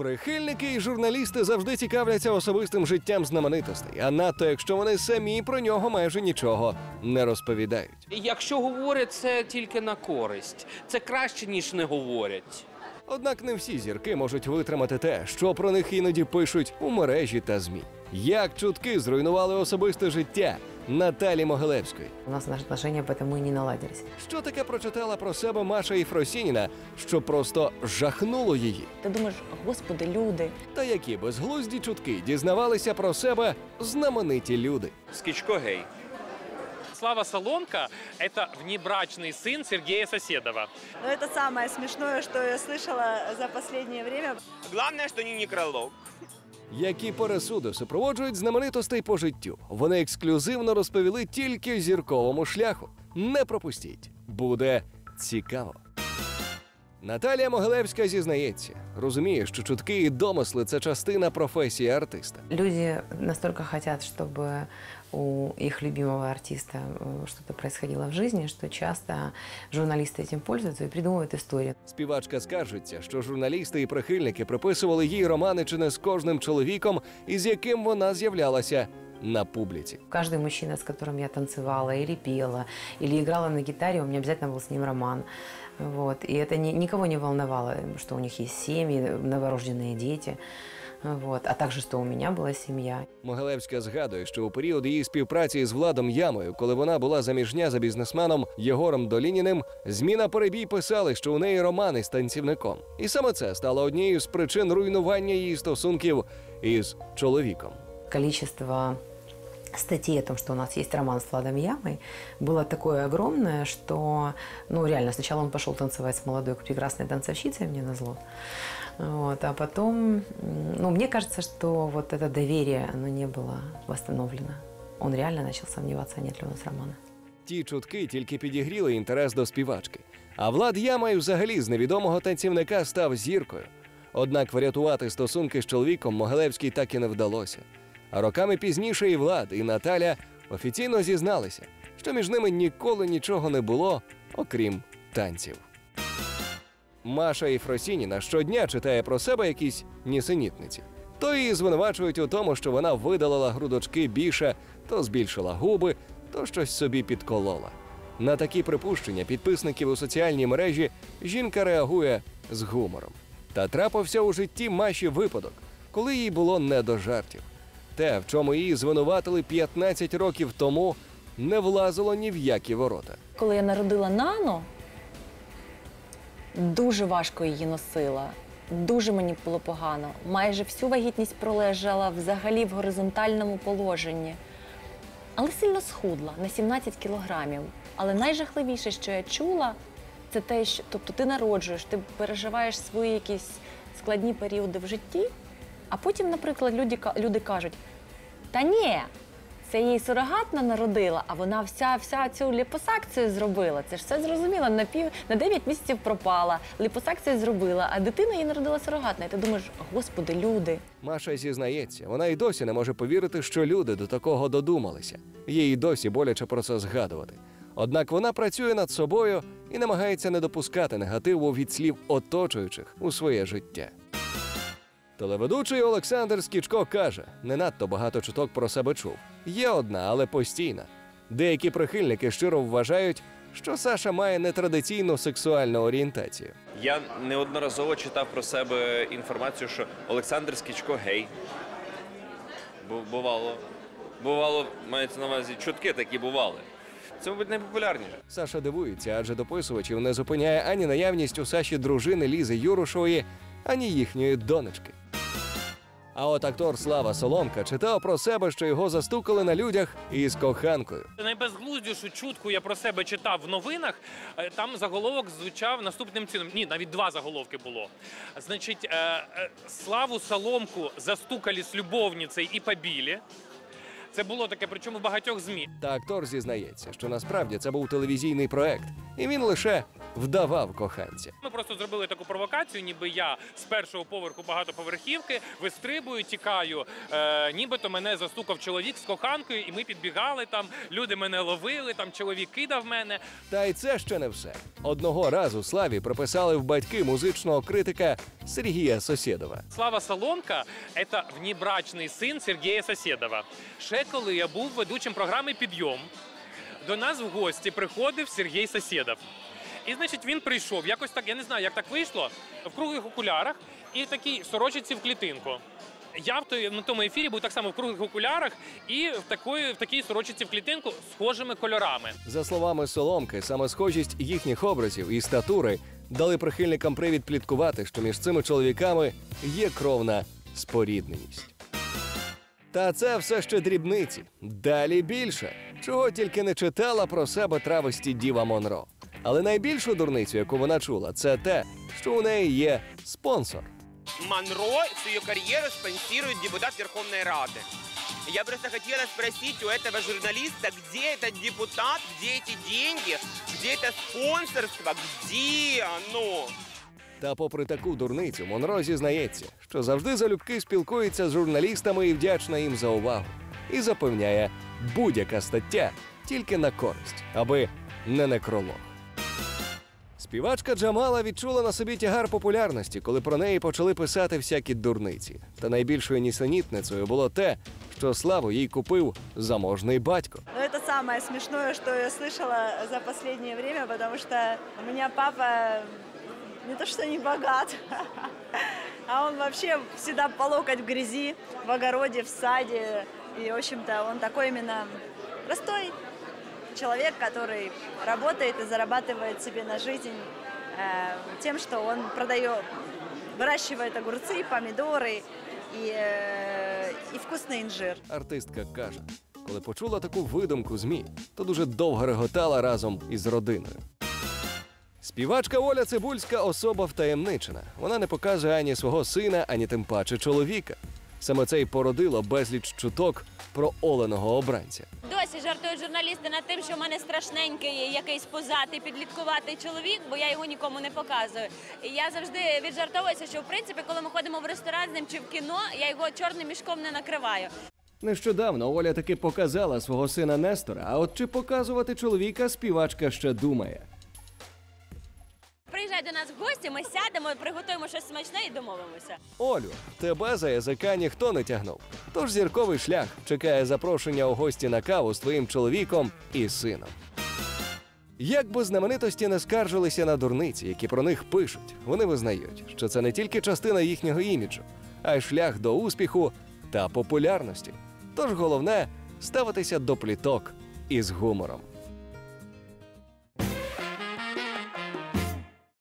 Прихильники і журналісти завжди цікавляться особистим життям знаменитостей, а надто якщо вони самі про нього майже нічого не розповідають. Якщо говорять, це тільки на користь. Це краще, ніж не говорять. Однак не всі зірки можуть витримати те, що про них іноді пишуть у мережі та змі. Як чутки зруйнували особисте життя Наталі Могилевської. У нас наши отношения поэтому и не наладились. Що таке прочитала про себе Маша Єфросініна, що просто жахнуло її? Ти думаєш, господи, люди. Та які безглузді чутки дізнавалися про себе знамениті люди. Скічко гей. Слава Соломка – это внебрачный сын Сергея Соседова. Но это самое смешное, что я слышала за последнее время. Главное, что не некролог. Які пересуди супроводжують знаменитостей по життю. Вони ексклюзивно розповіли тільки зірковому шляху. Не пропустіть, буде цікаво. Наталія Могилевська зізнається, розуміє, що чутки і домисли це частина професії артиста. Люди настолько хочуть, чтобы у их любимого артиста э, что-то происходило в жизни, что часто журналисты этим пользуются и придумывают истории. Співачка скаржиться, що журналісти і прихильники приписували їй романи чи не з кожним чоловіком, із яким вона з'являлася на публіці. Каждый мужчина, с которым я танцевала или пела, или играла на гитаре, у меня обязательно был с ним роман. Вот. И это ни- никого не волновало, что у них есть семьи, новорожденные дети. Вот. А також що у мене була сім'я. Могилевська згадує, що у період її співпраці з Владом Ямою, коли вона була заміжня за бізнесменом Єгором Долініним, зміна перебій писали, що у неї романи з танцівником. І саме це стало однією з причин руйнування її стосунків із чоловіком. Количество статей о том, что у нас есть роман с Владом Ямой, было такое огромное, что, ну, реально, сначала он пошел танцевать с молодой прекрасной танцовщицей, мне назло, вот, а потом, м, ну, мне кажется, что вот это доверие, оно не было восстановлено. Он реально начал сомневаться, нет ли у нас романа. Ті чутки тільки підігріли інтерес до співачки. А Влад Ямай взагалі з невідомого танцівника став зіркою. Однак врятувати стосунки з чоловіком Могилевській так і не вдалося. А роками пізніше і Влад, і Наталя офіційно зізналися, що між ними ніколи нічого не було, окрім танців. Маша Єфросініна щодня читає про себе якісь нісенітниці. То її звинувачують у тому, що вона видалила грудочки більше, то збільшила губи, то щось собі підколола. На такі припущення підписників у соціальній мережі жінка реагує з гумором. Та трапився у житті Маші випадок, коли їй було не до жартів. Те, в чому її звинуватили 15 років тому, не влазило ні в які ворота. Коли я народила Нану, дуже важко її носила. Дуже мені було погано. Майже всю вагітність пролежала взагалі в горизонтальному положенні. Але сильно схудла на 17 кілограмів. Але найжахливіше, що я чула, це те, що тобто ти народжуєш, ти переживаєш свої якісь складні періоди в житті, а потім, наприклад, люди, люди кажуть: та ні, це їй сурогатна народила, а вона вся, вся цю ліпосакцію зробила. Це ж все зрозуміло. На пів на 9 місяців пропала, ліпосакцію зробила, а дитина їй народила сурогатна. І ти думаєш, господи, люди. Маша зізнається, вона й досі не може повірити, що люди до такого додумалися. Їй досі боляче про це згадувати. Однак вона працює над собою і намагається не допускати негативу від слів оточуючих у своє життя. Телеведучий Олександр Скічко каже: не надто багато чуток про себе чув. Є одна, але постійна. Деякі прихильники щиро вважають, що Саша має нетрадиційну сексуальну орієнтацію. Я неодноразово читав про себе інформацію, що Олександр Скічко гей. Бувало. Бувало, мається на увазі, чутки такі бували. Це, мабуть, найпопулярніше. Саша дивується, адже дописувачів не зупиняє ані наявність у Саші дружини Лізи Юрушової, ані їхньої донечки. А от актор Слава Соломка читав про себе, що його застукали на людях із коханкою. Найбезглуздішу чутку я про себе читав в новинах. Е, Там заголовок звучав наступним чином. Ні, навіть два заголовки було. Значить, е, е, Славу Соломку застукали з любовницею і побили. Це було таке, причому в багатьох змі. Та актор зізнається, що насправді це був телевізійний проект, і він лише вдавав коханця. Ми просто зробили таку провокацію, ніби я з першого поверху багатоповерхівки вистрибую, тікаю. Е, нібито мене застукав чоловік з коханкою, і ми підбігали там. Люди мене ловили, там чоловік кидав мене. Та й це ще не все. Одного разу Славі приписали в батьки музичного критика Сергія Сосєдова. Слава Солонка це внебрачний син Сергія Сосєдова. Ще коли я був ведучим програми Підйом, до нас в гості приходив Сергій Сосєдов. І значить він прийшов. Якось так, я не знаю, як так вийшло, в круглих окулярах і в такій сорочиці в клітинку. Я в той, на тому ефірі був так само в круглих окулярах і в такої, в такій сорочиці в клітинку схожими кольорами. За словами Соломки, саме схожість їхніх образів і статури дали прихильникам привід пліткувати, що між цими чоловіками є кровна спорідненість. Та це все ще дрібниці. Далі більше. Чого тільки не читала про себе травості Діва Монро. Але найбільшу дурницю, яку вона чула, це те, що у неї є спонсор. Монро свою карьеру спонсирует депутат Верховной Рады. Я просто хотела спросить у этого журналиста, где этот депутат, где эти деньги, где это спонсорство, где оно? Та попри таку дурницю, Монро зізнається, що завжди залюбки спілкується з журналістами і вдячна їм за увагу. І запевняє, будь-яка стаття тільки на користь, аби не некролог. Співачка Джамала відчула на собі тягар популярності, коли про неї почали писати всякі дурниці. Та найбільшою нісенітницею було те, що славу їй купив заможний батько. Но это самое что я слышала за последнее время, потому что у меня папа не то что не богат, а он вообще всегда по локоть в грязи, в огороде, в саде. И, в общем-то, он такой именно простой человек, который работает и зарабатывает себе на жизнь э, тем, что он продает, выращивает огурцы, помидоры и, э, и вкусный инжир. Артистка каже, коли почула таку видумку ЗМІ, то дуже довго реготала разом із родиною. Співачка Оля Цибульська особа втаємничена. Вона не показує ані свого сина, ані тим паче чоловіка. Саме це й породило безліч чуток про оленого обранця. Досі жартують журналісти над тим, що в мене страшненький якийсь позатий, підліткуватий чоловік, бо я його нікому не показую. І я завжди віджартовуюся, що в принципі, коли ми ходимо в ресторан з ним чи в кіно, я його чорним мішком не накриваю. Нещодавно Оля таки показала свого сина Нестора, а от чи показувати чоловіка співачка ще думає. Приїжджай до нас гості, ми сядемо, приготуємо щось смачне і домовимося. Олю, тебе за язика ніхто не тягнув. Тож зірковий шлях чекає запрошення у гості на каву з твоїм чоловіком і сином. Як би знаменитості не скаржилися на дурниці, які про них пишуть, вони визнають, що це не тільки частина їхнього іміджу, а й шлях до успіху та популярності. Тож головне ставитися до пліток із гумором.